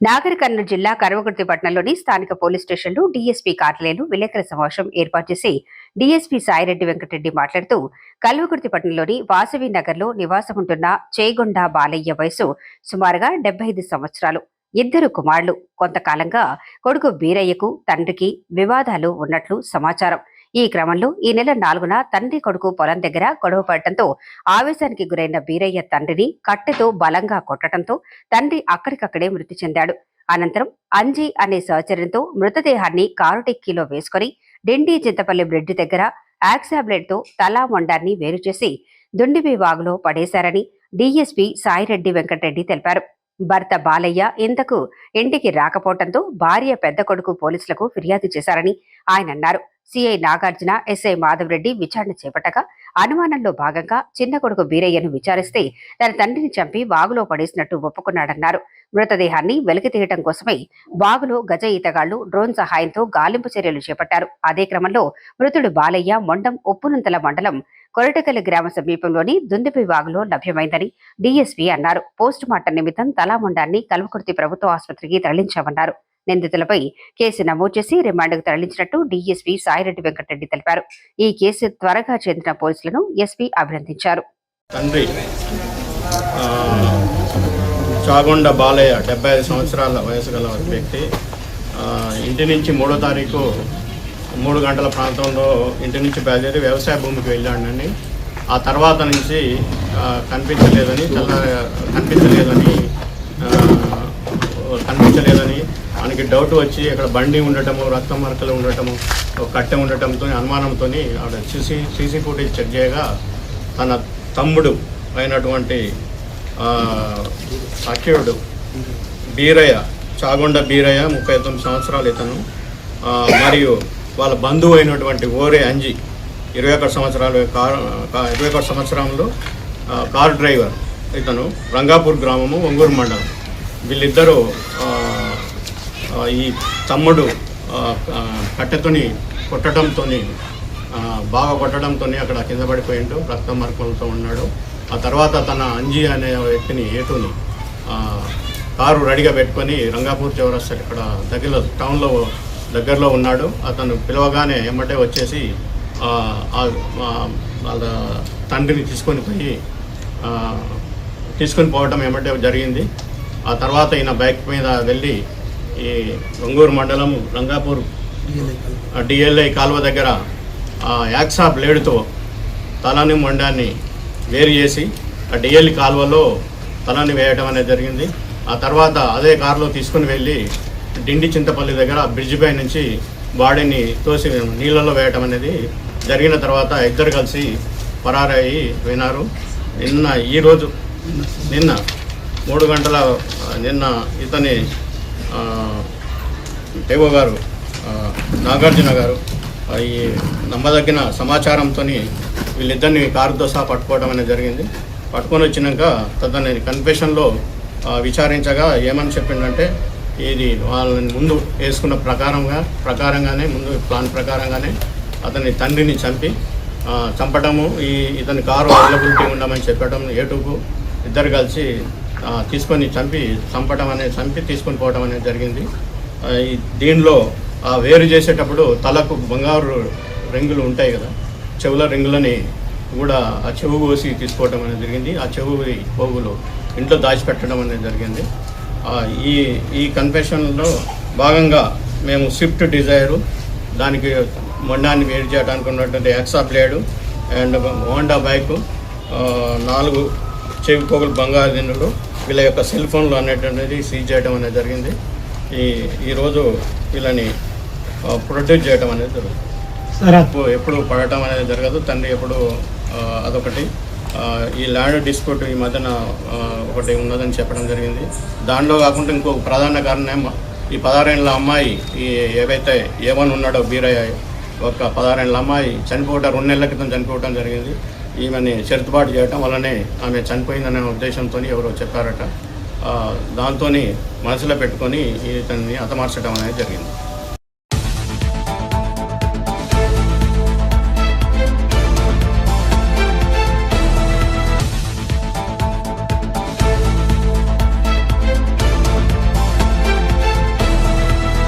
నాగర్ కర్నూలు జిల్లా కరవకుర్తి పట్టణంలోని స్థానిక పోలీస్ స్టేషన్లో డీఎస్పీ కార్యాలయంలో విలేకరుల సమావేశం ఏర్పాటు చేసి డీఎస్పీ సాయిరెడ్డి వెంకటరెడ్డి మాట్లాడుతూ కల్వకుర్తి పట్టణంలోని వాసవి నగర్లో నివాసం ఉంటున్న చేగొండ బాలయ్య వయసు సుమారుగా డెబ్బై ఐదు సంవత్సరాలు. ఇద్దరు కుమారులు. కొంతకాలంగా కొడుకు బీరయ్యకు తండ్రికి వివాదాలు ఉన్నట్లు సమాచారం. ఈ క్రమంలో ఈ నెల నాలుగున తండ్రి కొడుకు పొలం దగ్గర గొడవ పడటంతో ఆవేశానికి గురైన బీరయ్య తండ్రిని కట్టెతో బలంగా కొట్టడంతో తండ్రి అక్కడికక్కడే మృతి చెందాడు. అనంతరం అంజీ అనే సహచర్యంతో మృతదేహాన్ని కారు టిక్కీలో వేసుకొని డిండి చింతపల్లి బ్రిడ్జి దగ్గర యాక్సాబ్లెట్తో తలా మొండాన్ని వేరు చేసి దుండిబి వాగులో పడేశారని డీఎస్పీ సాయిరెడ్డి వెంకటరెడ్డి తెలిపారు. భర్త బాలయ్య ఇంతకు ఇంటికి రాకపోవడంతో భార్య పెద్ద కొడుకు పోలీసులకు ఫిర్యాదు చేశారని ఆయన అన్నారు. సిఐ నాగార్జున ఎస్ఐ మాధవరెడ్డి విచారణ చేపట్టగా అనుమానంలో భాగంగా చిన్న కొడుకు బీరయ్యను విచారిస్తే తన తండ్రిని చంపి వాగులో పడేసినట్టు ఒప్పుకున్నాడన్నారు. మృతదేహాన్ని వెలికి తీయటం కోసమై వాగులో గజ ఈతగాళ్ళు డ్రోన్ సహాయంతో గాలింపు చర్యలు చేపట్టారు. అదే క్రమంలో మృతుడు బాలయ్య మొండం ఉప్పునంతల మండలం కొరటకల్లి గ్రామ సమీపంలోని దుందిపి వాగులో లభ్యమైందని డీఎస్పీ అన్నారు. పోస్టు మార్టం నిమిత్తం తలామొండాన్ని కల్వకుర్తి ప్రభుత్వ ఆసుపత్రికి తరలించామన్నారు. నిందితులపై కేసు నమోదు చేసి రిమాండ్కు తరలించినట్టు డీఎస్పీ సాయిరెడ్డి వెంకటరెడ్డి తెలిపారు. ఈ కేసు త్వరగా చెందిన పోలీసులను ఎస్పీ అభినందించారు. తండ్రి ఆ, చాగొండ బాలయ్య డెబ్బై ఐదు సంవత్సరాల వయసు గల వ్యక్తి. ఇంటి నుంచి మూడో తారీఖు మూడు గంటల ప్రాంతంలో ఇంటి నుంచి బయలుదేరి వ్యవసాయ భూమికి వెళ్ళాడని ఆ తర్వాత నుంచి కనిపించలేదని తెల్లారి కనిపించలేదని కనిపించలేదని మనకి డౌట్ వచ్చి అక్కడ బండి ఉండటము రక్త మరకలు ఉండటము కట్టె ఉండటంతో అనుమానంతో ఆవిడ సీసీ సీసీ ఫుటేజ్ చెక్ చేయగా తన తమ్ముడు అయినటువంటి ఆ, బీరయ్య చాగొండ బీరయ్య ముప్పై తొమ్మిది సంవత్సరాలు ఇతను. మరియు వాళ్ళ బంధువు అయినటువంటి ఓరే అంజి ఇరవై ఒకటి సంవత్సరాలు కారు ఇరవై ఒకటి సంవత్సరంలో కారు డ్రైవర్ ఇతను రంగాపూర్ గ్రామము ఒంగూరు మండలం. వీళ్ళిద్దరూ ఈ తమ్ముడు కట్టెతోని కొట్టడంతో బాగా కొట్టడంతో అక్కడ కింద పడిపోయిండు రక్త మార్కులతో ఉన్నాడు. ఆ తర్వాత తన అంజీ అనే వ్యక్తిని ఏటుని కారు రెడీగా పెట్టుకొని రంగాపూర్ చౌరస్తా ఇక్కడ దగ్గరలో టౌన్లో దగ్గరలో ఉన్నాడు. అతను పిలవగానే ఎమ్మటే వచ్చేసి వాళ్ళ తండ్రిని తీసుకొని పోయి తీసుకొని పోవటం ఏమంటే జరిగింది. ఆ తర్వాత ఈయన బైక్ మీద వెళ్ళి ఈ ఒంగూరు మండలం రంగాపూర్ డిఎల్ఐ కాలువ దగ్గర ఆ యాక్సా బ్లేడ్తో తలని మొండాన్ని వేరు చేసి ఆ డిఎల్ఈ కాలువలో తలని వేయటం అనేది జరిగింది. ఆ తర్వాత అదే కారులో తీసుకుని వెళ్ళి డిండి చింతపల్లి దగ్గర బ్రిడ్జ్ పై నుంచి బాడీని తోసి నీళ్ళలో వేయటం అనేది జరిగిన తర్వాత ఇద్దరు కలిసి పరారయ్యి పోయినారు. నిన్న ఈరోజు నిన్న మూడు గంటల నిన్న ఇతని దేవో గారు నాగార్జున గారు ఈ నమ్మదగిన సమాచారంతో వీళ్ళిద్దరిని కారుతో సహా పట్టుకోవడం అనేది జరిగింది. పట్టుకొని వచ్చినాక తదని కన్ఫెషన్లో విచారించగా ఏమని చెప్పిండంటే ఇది వాళ్ళని ముందు వేసుకున్న ప్రకారంగా ప్రకారంగానే ముందు ప్లాన్ ప్రకారంగానే అతని తండ్రిని చంపి చంపడము చంపటము ఈ ఇతని కారు అవైలబిలిటీ ఉండమని చెప్పడం ఏటుకు ఇద్దరు కలిసి తీసుకొని చంపి చంపడం అనేది చంపి తీసుకొని పోవడం అనేది జరిగింది. దీనిలో ఆ వేరు చేసేటప్పుడు తలకు బంగారు రింగులు ఉంటాయి కదా చెవుల రింగులని కూడా ఆ చెవు కోసి తీసుకోవడం అనేది జరిగింది. ఆ చెవు పోగులు ఇంట్లో దాచిపెట్టడం అనేది జరిగింది. ఈ ఈ కన్ఫెషన్లో భాగంగా మేము స్విఫ్ట్ డిజైరు దానికి మొండాన్ని వేడి చేయడానికి ఉన్నటువంటి ఎక్సా బ్లేడు అండ్ హోండా బైకు నాలుగు చెవి పోగులు బంగారు దిండులు వీళ్ళ యొక్క సెల్ ఫోన్లు అనేటువంటిది సీజ్ చేయడం అనేది జరిగింది. ఈ ఈరోజు వీళ్ళని ప్రొటెక్ట్ చేయడం అనేది జరుగుతుంది. ఎప్పుడు ఎప్పుడు పడటం అనేది జరగదు. తండ్రి ఎప్పుడు అదొకటి. ఈ ల్యాండ్ డిస్ప్యూట్ ఈ మధ్యన ఒకటి ఉన్నదని చెప్పడం జరిగింది. దానిలో కాకుండా ఇంకొక ప్రధాన కారణం ఈ పదహారేళ్ళ అమ్మాయి ఈ ఏవైతే ఏమని ఉన్నాడో బీరయ్య ఒక పదహారేళ్ళ అమ్మాయి చనిపోవటం రెండు నెలల క్రితం చనిపోవటం జరిగింది. ఈమెని చెరుతుబాటు చేయటం వల్లనే ఆమె చనిపోయిందనే ఉద్దేశంతో ఎవరో చెప్పారట. దాంతో మనసులో పెట్టుకొని ఇతన్ని హతమార్చడం అనేది జరిగింది.